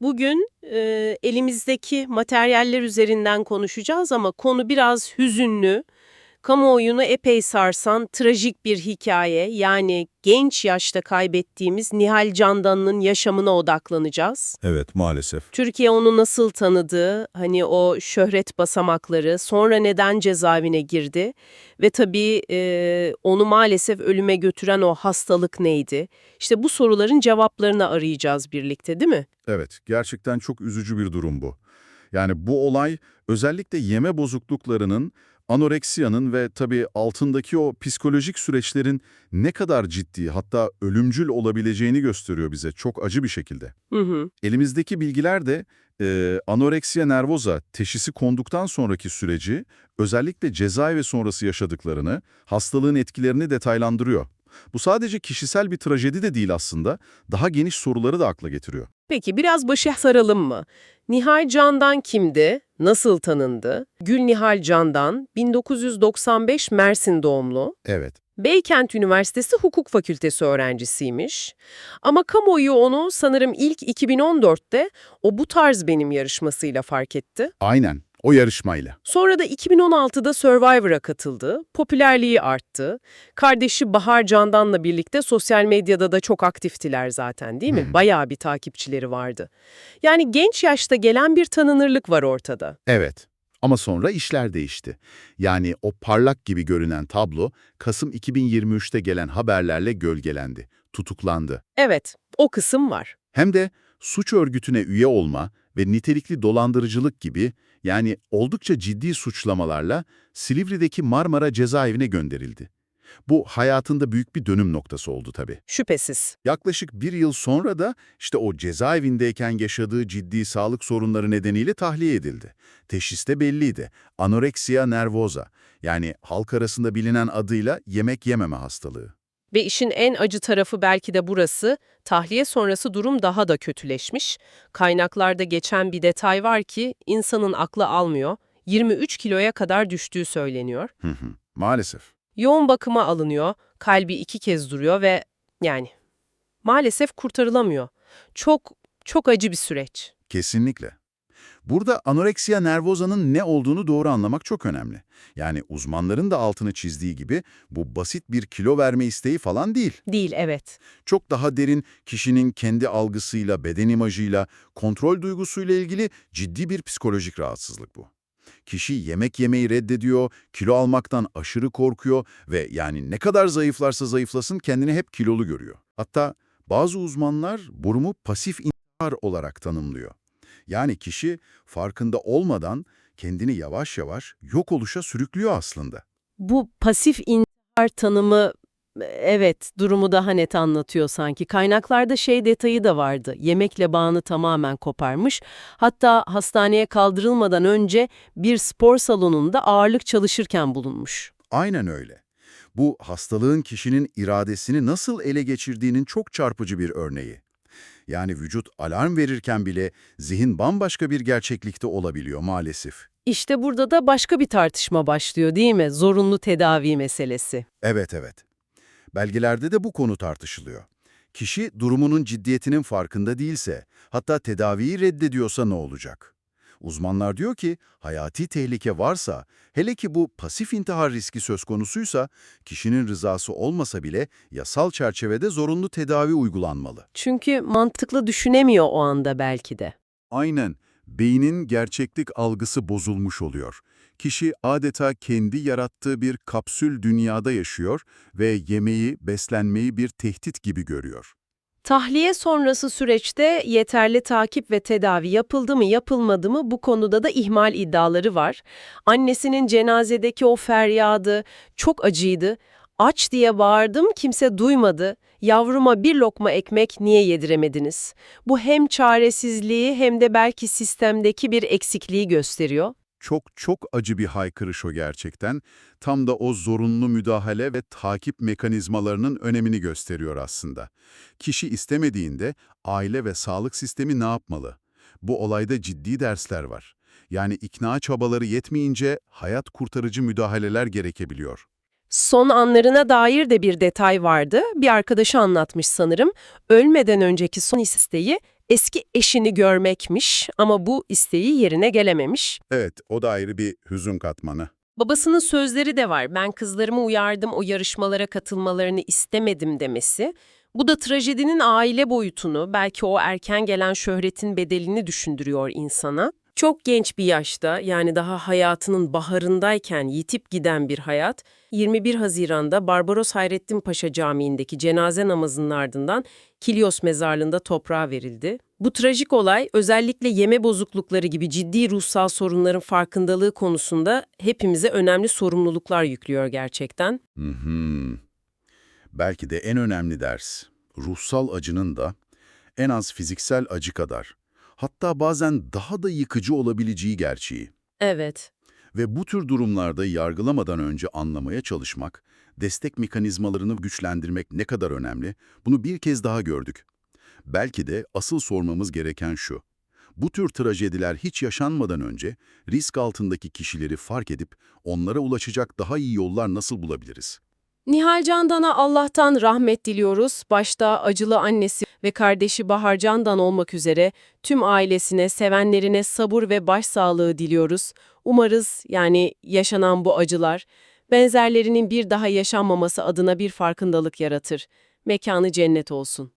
Bugün e, elimizdeki materyaller üzerinden konuşacağız ama konu biraz hüzünlü. Kamuoyunu epey sarsan trajik bir hikaye yani genç yaşta kaybettiğimiz Nihal Candan'ın yaşamına odaklanacağız. Evet maalesef. Türkiye onu nasıl tanıdı, hani o şöhret basamakları, sonra neden cezaevine girdi ve tabii e, onu maalesef ölüme götüren o hastalık neydi? İşte bu soruların cevaplarını arayacağız birlikte değil mi? Evet gerçekten çok üzücü bir durum bu. Yani bu olay özellikle yeme bozukluklarının, anoreksiyanın ve tabii altındaki o psikolojik süreçlerin ne kadar ciddi hatta ölümcül olabileceğini gösteriyor bize çok acı bir şekilde. Hı hı. Elimizdeki bilgiler de e, anoreksiya nervoza teşhisi konduktan sonraki süreci, özellikle cezaevi sonrası yaşadıklarını, hastalığın etkilerini detaylandırıyor. Bu sadece kişisel bir trajedi de değil aslında, daha geniş soruları da akla getiriyor. Peki biraz başa saralım mı? Nihal Candan kimdi? Nasıl tanındı? Gül Nihal Candan, 1995 Mersin doğumlu. Evet. Beykent Üniversitesi Hukuk Fakültesi öğrencisiymiş. Ama kamuoyu onu sanırım ilk 2014'te o Bu Tarz Benim yarışmasıyla fark etti. Aynen, o yarışmayla. Sonra da 2016'da Survivor'a katıldı, popülerliği arttı. Kardeşi Bahar Candan'la birlikte sosyal medyada da çok aktiftiler zaten değil mi? Hı. Bayağı bir takipçileri vardı. Yani genç yaşta gelen bir tanınırlık var ortada. Evet. Ama sonra işler değişti. Yani o parlak gibi görünen tablo, Kasım 2023'te gelen haberlerle gölgelendi, tutuklandı. Evet, o kısım var. Hem de suç örgütüne üye olma ve nitelikli dolandırıcılık gibi yani oldukça ciddi suçlamalarla Silivri'deki Marmara cezaevine gönderildi. Bu hayatında büyük bir dönüm noktası oldu tabii. Şüphesiz. Yaklaşık bir yıl sonra da işte o cezaevindeyken yaşadığı ciddi sağlık sorunları nedeniyle tahliye edildi. Teşhis de belliydi. Anoreksiya nervoza yani halk arasında bilinen adıyla yemek yememe hastalığı. Ve işin en acı tarafı belki de burası, tahliye sonrası durum daha da kötüleşmiş. Kaynaklarda geçen bir detay var ki insanın aklı almıyor. 23 kiloya kadar düştüğü söyleniyor. Hı hı. Maalesef. Yoğun bakıma alınıyor, kalbi iki kez duruyor ve yani maalesef kurtarılamıyor. Çok, çok acı bir süreç. Kesinlikle. Burada anoreksiya nervozanın ne olduğunu doğru anlamak çok önemli. Yani uzmanların da altını çizdiği gibi bu basit bir kilo verme isteği falan değil. Değil, evet. Çok daha derin kişinin kendi algısıyla, beden imajıyla, kontrol duygusuyla ilgili ciddi bir psikolojik rahatsızlık bu. Kişi yemek yemeyi reddediyor, kilo almaktan aşırı korkuyor ve yani ne kadar zayıflarsa zayıflasın kendini hep kilolu görüyor. Hatta bazı uzmanlar durumu pasif intihar olarak tanımlıyor. Yani kişi farkında olmadan kendini yavaş yavaş yok oluşa sürüklüyor aslında. Bu pasif intihar tanımı evet durumu daha net anlatıyor sanki. Kaynaklarda şey detayı da vardı. Yemekle bağını tamamen koparmış. Hatta hastaneye kaldırılmadan önce bir spor salonunda ağırlık çalışırken bulunmuş. Aynen öyle. Bu hastalığın kişinin iradesini nasıl ele geçirdiğinin çok çarpıcı bir örneği. Yani vücut alarm verirken bile zihin bambaşka bir gerçeklikte olabiliyor maalesef. İşte burada da başka bir tartışma başlıyor değil mi? Zorunlu tedavi meselesi. Evet evet. Belgelerde de bu konu tartışılıyor. Kişi durumunun ciddiyetinin farkında değilse, hatta tedaviyi reddediyorsa ne olacak? Uzmanlar diyor ki, hayati tehlike varsa, hele ki bu pasif intihar riski söz konusuysa, kişinin rızası olmasa bile yasal çerçevede zorunlu tedavi uygulanmalı. Çünkü mantıklı düşünemiyor o anda belki de. Aynen, beynin gerçeklik algısı bozulmuş oluyor. Kişi adeta kendi yarattığı bir kapsül dünyada yaşıyor ve yemeği, beslenmeyi bir tehdit gibi görüyor. Tahliye sonrası süreçte yeterli takip ve tedavi yapıldı mı yapılmadı mı bu konuda da ihmal iddiaları var. Annesinin cenazedeki o feryadı çok acıydı. Aç diye bağırdım kimse duymadı. Yavruma bir lokma ekmek niye yediremediniz? Bu hem çaresizliği hem de belki sistemdeki bir eksikliği gösteriyor. Çok çok acı bir haykırış o gerçekten. Tam da o zorunlu müdahale ve takip mekanizmalarının önemini gösteriyor aslında. Kişi istemediğinde aile ve sağlık sistemi ne yapmalı? Bu olayda ciddi dersler var. Yani ikna çabaları yetmeyince hayat kurtarıcı müdahaleler gerekebiliyor. Son anlarına dair de bir detay vardı. Bir arkadaşı anlatmış sanırım. Ölmeden önceki son isteği eski eşini görmekmiş ama bu isteği yerine gelememiş. Evet, o da ayrı bir hüzün katmanı. Babasının sözleri de var. Ben kızlarımı uyardım, o yarışmalara katılmalarını istemedim demesi. Bu da trajedinin aile boyutunu, belki o erken gelen şöhretin bedelini düşündürüyor insana. Çok genç bir yaşta, yani daha hayatının baharındayken yitip giden bir hayat, 21 Haziran'da Barbaros Hayrettin Paşa Camii'ndeki cenaze namazının ardından Kilios mezarlığında toprağa verildi. Bu trajik olay özellikle yeme bozuklukları gibi ciddi ruhsal sorunların farkındalığı konusunda hepimize önemli sorumluluklar yüklüyor gerçekten. Hı hı. Belki de en önemli ders, ruhsal acının da en az fiziksel acı kadar, hatta bazen daha da yıkıcı olabileceği gerçeği. Evet. Ve bu tür durumlarda yargılamadan önce anlamaya çalışmak, destek mekanizmalarını güçlendirmek ne kadar önemli, bunu bir kez daha gördük. Belki de asıl sormamız gereken şu. Bu tür trajediler hiç yaşanmadan önce risk altındaki kişileri fark edip onlara ulaşacak daha iyi yollar nasıl bulabiliriz? Nihal Candan'a Allah'tan rahmet diliyoruz. Başta acılı annesi ve kardeşi Bahar Candan olmak üzere tüm ailesine, sevenlerine sabır ve başsağlığı diliyoruz. Umarız yani yaşanan bu acılar benzerlerinin bir daha yaşanmaması adına bir farkındalık yaratır. Mekanı cennet olsun.